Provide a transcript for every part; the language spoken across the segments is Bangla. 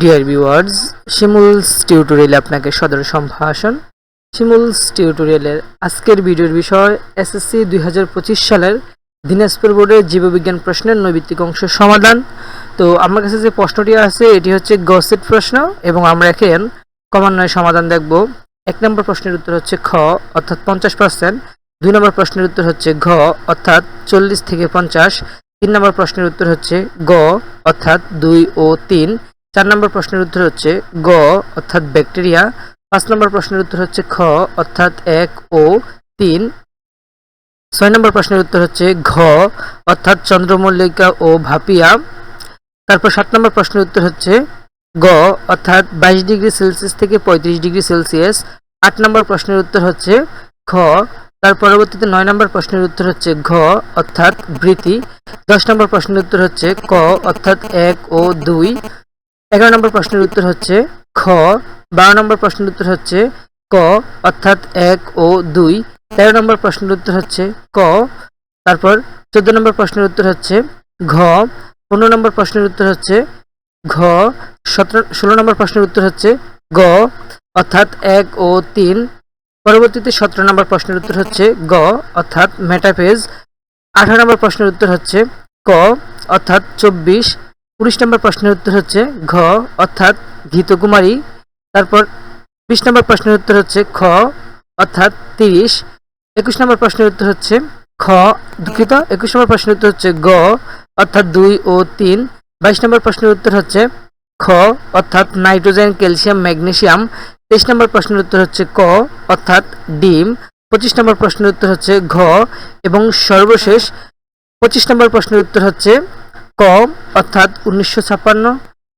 ডিয়ার ভিউয়ার্স শিমুলস টিউটোরিয়ালে আপনাকে সদর সম্ভাষণ। শিমুলস টিউটোরিয়ালের আজকের ভিডিওর বিষয় এসএসসি দুই সালের দিনাজপুর বোর্ডের জীববিজ্ঞান প্রশ্নের নৈবিত্তিক অংশ সমাধান। তো আমার কাছে যে প্রশ্নটি আছে, এটি হচ্ছে গসেট প্রশ্ন এবং আমরা এখন ক্রমান্বয়ে সমাধান দেখব। এক নম্বর প্রশ্নের উত্তর হচ্ছে খ, অর্থাৎ পঞ্চাশ পার্সেন্ট দুই নম্বর প্রশ্নের উত্তর হচ্ছে ঘ, অর্থাৎ চল্লিশ থেকে পঞ্চাশ। তিন নম্বর প্রশ্নের উত্তর হচ্ছে গ, অর্থাৎ দুই ও তিন। চার নম্বর প্রশ্নের উত্তর হচ্ছে গ, অর্থাৎ ব্যাকটেরিয়া। পাঁচ নম্বর প্রশ্নের উত্তর হচ্ছে খ, অর্থাৎ এক ও তিন। ছয় নম্বর প্রশ্নের উত্তর হচ্ছে ঘ, অর্থাৎ চন্দ্রমল্লিকা ও ভাপিয়া। তারপর সাত নম্বর প্রশ্নের উত্তর হচ্ছে গ, অর্থাৎ বাইশ ডিগ্রি সেলসিয়াস থেকে পঁয়ত্রিশ ডিগ্রি সেলসিয়াস। আট নম্বর প্রশ্নের উত্তর হচ্ছে খ, তার পরবর্তীতে নয় নম্বর প্রশ্নের উত্তর হচ্ছে ঘ, অর্থাৎ বৃতি দশ নম্বর প্রশ্নের উত্তর হচ্ছে ক, অর্থাৎ এক ও দুই। এগারো নম্বর প্রশ্নের উত্তর হচ্ছে খ, বারো নম্বর প্রশ্নের উত্তর হচ্ছে ক, অর্থাৎ এক ও দুই। তেরো নম্বর প্রশ্নের উত্তর হচ্ছে ক, তারপর চোদ্দ নম্বর প্রশ্নের উত্তর হচ্ছে ঘ, পনেরো নম্বর প্রশ্নের উত্তর হচ্ছে ঘ, সতেরো, ষোলো নম্বর প্রশ্নের উত্তর হচ্ছে গ, অর্থাৎ এক ও তিন। পরবর্তীতে সতেরো নম্বর প্রশ্নের উত্তর হচ্ছে গ, অর্থাৎ মেটাফেজ আঠারো নম্বর প্রশ্নের উত্তর হচ্ছে ক, অর্থাৎ চব্বিশ। উনিশ নম্বর প্রশ্নের উত্তর হচ্ছে ঘ, অর্থাৎ ঘিতকুমারী। তারপর বিশ নম্বর প্রশ্নের উত্তর হচ্ছে খ, অর্থাৎ তিরিশ। একুশ নম্বর প্রশ্নের উত্তর হচ্ছে খ, দুঃখিত। একুশ নম্বর প্রশ্নের উত্তর হচ্ছে গ, অর্থাৎ দুই ও তিন। বাইশ নম্বর প্রশ্নের উত্তর হচ্ছে খ, অর্থাৎ নাইট্রোজেন, ক্যালসিয়াম, ম্যাগনেসিয়াম। তেইশ নম্বর প্রশ্নের উত্তর হচ্ছে ক, অর্থাৎ ডিম। পঁচিশ নম্বর প্রশ্নের উত্তর হচ্ছে ঘ এবং সর্বশেষ। পঁচিশ নম্বর প্রশ্নের উত্তর হচ্ছে ক অর্থাৎ উনিশশো ছাপ্পান্ন।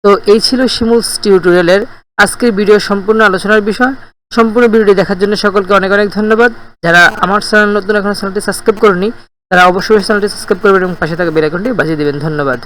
তো এই ছিল শিমুলস টিউটোরিয়ালের আজকের ভিডিও সম্পূর্ণ আলোচনার বিষয়। সম্পূর্ণ ভিডিওটি দেখার জন্য সকলকে অনেক অনেক ধন্যবাদ। যারা আমার চ্যানেল নতুন এখন চ্যানেলটি সাবস্ক্রাইব করেনি তারা অবশ্যই চ্যানেলটি সাবস্ক্রাইব করবেন এবং পাশে থাকা বেলাইকনটি বাজিয়ে দেবেন। ধন্যবাদ।